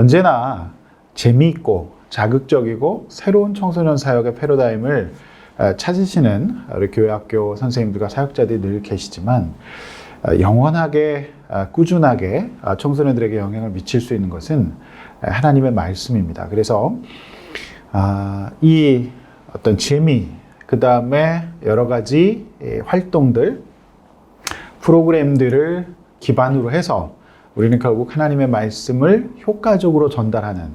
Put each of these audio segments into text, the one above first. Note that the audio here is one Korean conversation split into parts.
언제나 재미있고 자극적이고 새로운 청소년 사역의 패러다임을 어, 찾으시는 우리 교회 학교 선생님들과 사역자들이 늘 계시지만 어, 영원하게 어, 꾸준하게 어, 청소년들에게 영향을 미칠 수 있는 것은 어, 하나님의 말씀입니다. 그래서 아, 이 어떤 재미, 그 다음에 여러 가지 예, 활동들, 프로그램들을 기반으로 해서 우리는 결국 하나님의 말씀을 효과적으로 전달하는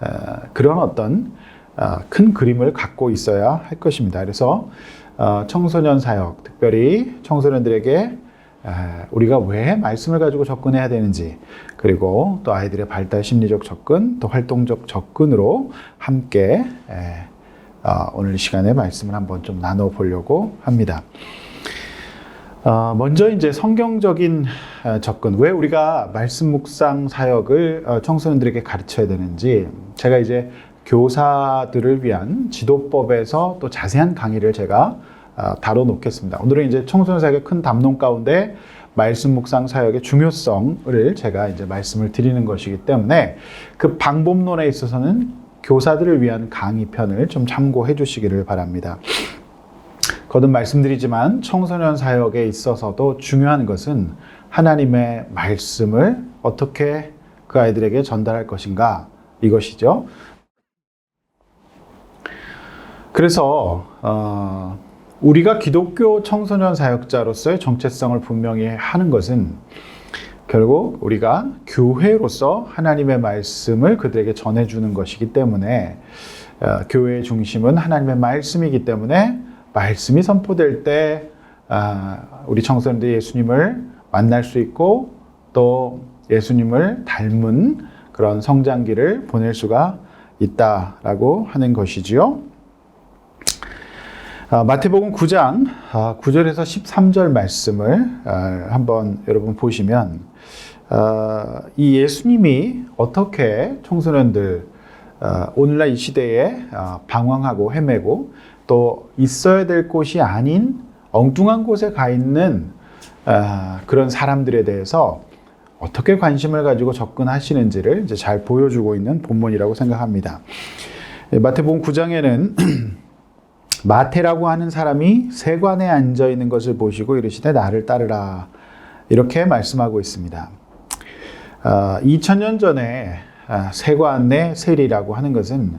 어, 그런 어떤 어, 큰 그림을 갖고 있어야 할 것입니다. 그래서 어, 청소년 사역, 특별히 청소년들에게 에, 우리가 왜 말씀을 가지고 접근해야 되는지, 그리고 또 아이들의 발달 심리적 접근, 또 활동적 접근으로 함께 오늘 이 시간에 말씀을 한번 좀 나눠 보려고 합니다. 어, 먼저 이제 성경적인 어, 접근, 왜 우리가 말씀 묵상 사역을 어, 청소년들에게 가르쳐야 되는지, 제가 이제 교사들을 위한 지도법에서 또 자세한 강의를 제가 어, 다뤄놓겠습니다. 오늘은 이제 청소년 사역의 큰 담론 가운데 말씀 묵상 사역의 중요성을 제가 이제 말씀을 드리는 것이기 때문에 그 방법론에 있어서는 교사들을 위한 강의편을 좀 참고해 주시기를 바랍니다. 거듭 말씀드리지만 청소년 사역에 있어서도 중요한 것은 하나님의 말씀을 어떻게 그 아이들에게 전달할 것인가 이것이죠. 그래서 어, 우리가 기독교 청소년 사역자로서의 정체성을 분명히 하는 것은 결국 우리가 교회로서 하나님의 말씀을 그들에게 전해주는 것이기 때문에 어, 교회의 중심은 하나님의 말씀이기 때문에 말씀이 선포될 때 아, 우리 청소년들이 예수님을 만날 수 있고 또 예수님을 닮은 그런 성장기를 보낼 수가 있다라고 하는 것이지요. 아, 마태복음 9장 9절에서 13절 말씀을 아, 한번 여러분 보시면 아, 이 예수님이 어떻게 청소년들 오늘날 이 시대에 방황하고 헤매고 또 있어야 될 곳이 아닌 엉뚱한 곳에 가 있는 그런 사람들에 대해서 어떻게 관심을 가지고 접근하시는지를 이제 잘 보여주고 있는 본문이라고 생각합니다. 예, 마태복음 9장에는 마태라고 하는 사람이 세관에 앉아 있는 것을 보시고 이르시되 나를 따르라 이렇게 말씀하고 있습니다. 어, 2000년 전에 아, 세관 내 세리라고 하는 것은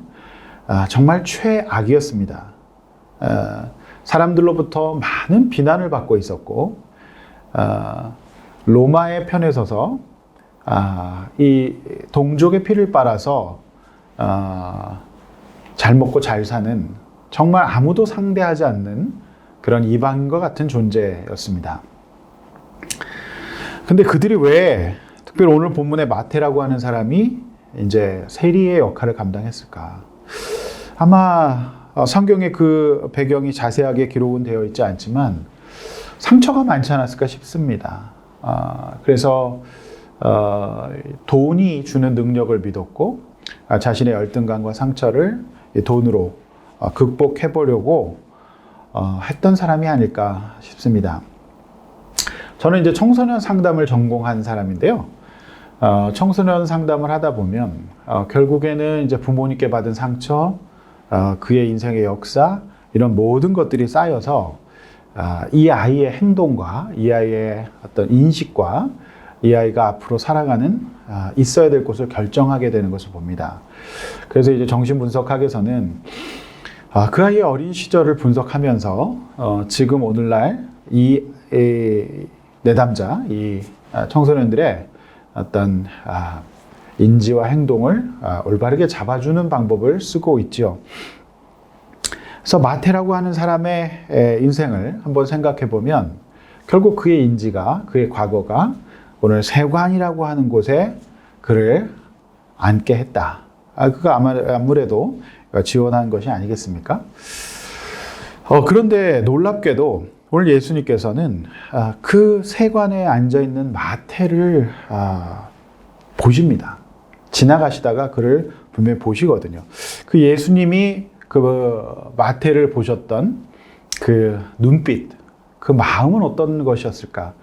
아, 정말 최악이었습니다. 어, 사람들로부터 많은 비난을 받고 있었고 어, 로마의 편에 서서 아, 이 동족의 피를 빨아서 아, 잘 먹고 잘 사는 정말 아무도 상대하지 않는 그런 이방인과 같은 존재였습니다. 근데 그들이 왜 특별히 오늘 본문의 마태라고 하는 사람이 이제 세리의 역할을 감당했을까? 아마 어, 성경의 그 배경이 자세하게 기록은 되어 있지 않지만 상처가 많지 않았을까 싶습니다. 아, 그래서 어, 돈이 주는 능력을 믿었고 아, 자신의 열등감과 상처를 돈으로 어, 극복해 보려고 했던 사람이 아닐까 싶습니다. 저는 이제 청소년 상담을 전공한 사람인데요. 어, 청소년 상담을 하다 보면 어, 결국에는 이제 부모님께 받은 상처, 어, 그의 인생의 역사 이런 모든 것들이 쌓여서 아, 이 아이의 행동과 이 아이의 어떤 인식과 이 아이가 앞으로 살아가는 아, 있어야 될 곳을 결정하게 되는 것을 봅니다. 그래서 이제 정신 분석학에서는 아, 그 아이의 어린 시절을 분석하면서 어, 지금 오늘날 이 내담자, 이 청소년들의 어떤 인지와 행동을 올바르게 잡아주는 방법을 쓰고 있죠. 그래서 마태라고 하는 사람의 인생을 한번 생각해 보면 결국 그의 인지가 그의 과거가 오늘 세관이라고 하는 곳에 그를 앉게 했다. 아, 그가 아무래도 지원한 것이 아니겠습니까? 어, 그런데 놀랍게도 오늘 예수님께서는 아, 그 세관에 앉아 있는 마태를 아, 보십니다. 지나가시다가 그를 분명히 보시거든요. 그 예수님이 그 마태를 보셨던 그 눈빛, 그 마음은 어떤 것이었을까?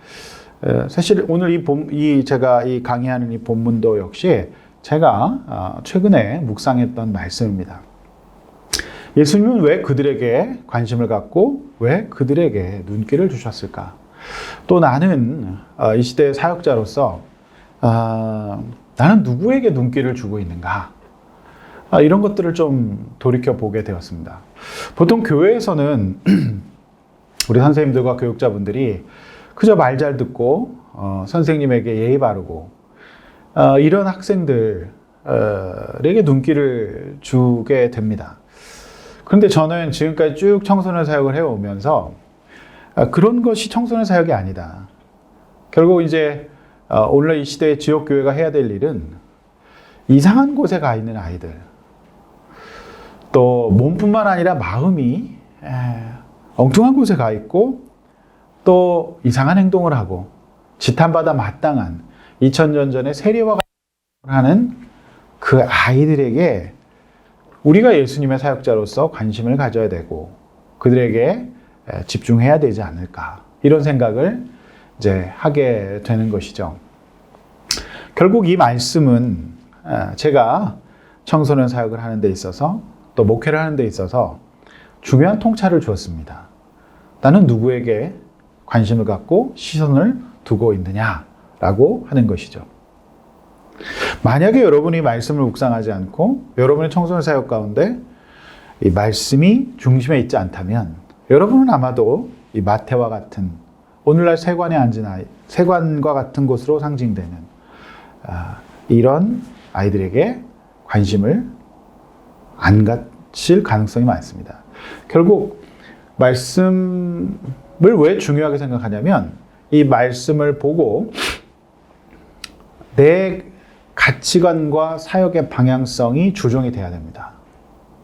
사실 오늘 이 본, 이 제가 이 강의하는 이 본문도 역시 제가 어, 최근에 묵상했던 말씀입니다. 예수님은 왜 그들에게 관심을 갖고 왜 그들에게 눈길을 주셨을까? 또 나는 어, 이 시대의 사역자로서 어, 나는 누구에게 눈길을 주고 있는가? 아, 이런 것들을 좀 돌이켜 보게 되었습니다. 보통 교회에서는 우리 선생님들과 교육자분들이 그저 말 잘 듣고 어, 선생님에게 예의 바르고 어, 이런 학생들에게 눈길을 주게 됩니다. 그런데 저는 지금까지 쭉 청소년 사역을 해오면서 아, 그런 것이 청소년 사역이 아니다. 결국 이제 어, 오늘날 이 시대의 지역 교회가 해야 될 일은 이상한 곳에 가 있는 아이들, 또 몸뿐만 아니라 마음이 에, 엉뚱한 곳에 가 있고 또 이상한 행동을 하고 지탄받아 마땅한 2000년 전의 세리와 같은 하는 그 아이들에게 우리가 예수님의 사역자로서 관심을 가져야 되고 그들에게 집중해야 되지 않을까 이런 생각을 이제 하게 되는 것이죠. 결국 이 말씀은 제가 청소년 사역을 하는 데 있어서 또 목회를 하는 데 있어서 중요한 통찰을 주었습니다. 나는 누구에게 관심을 갖고 시선을 두고 있느냐라고 하는 것이죠. 만약에 여러분이 말씀을 묵상하지 않고 여러분의 청소년 사역 가운데 이 말씀이 중심에 있지 않다면 여러분은 아마도 이 마태와 같은 오늘날 세관에 앉은 아이, 세관과 같은 곳으로 상징되는 아, 이런 아이들에게 관심을 안 갖실 가능성이 많습니다. 결국 말씀을 왜 중요하게 생각하냐면 이 말씀을 보고 내 가치관과 사역의 방향성이 조정이 돼야 됩니다.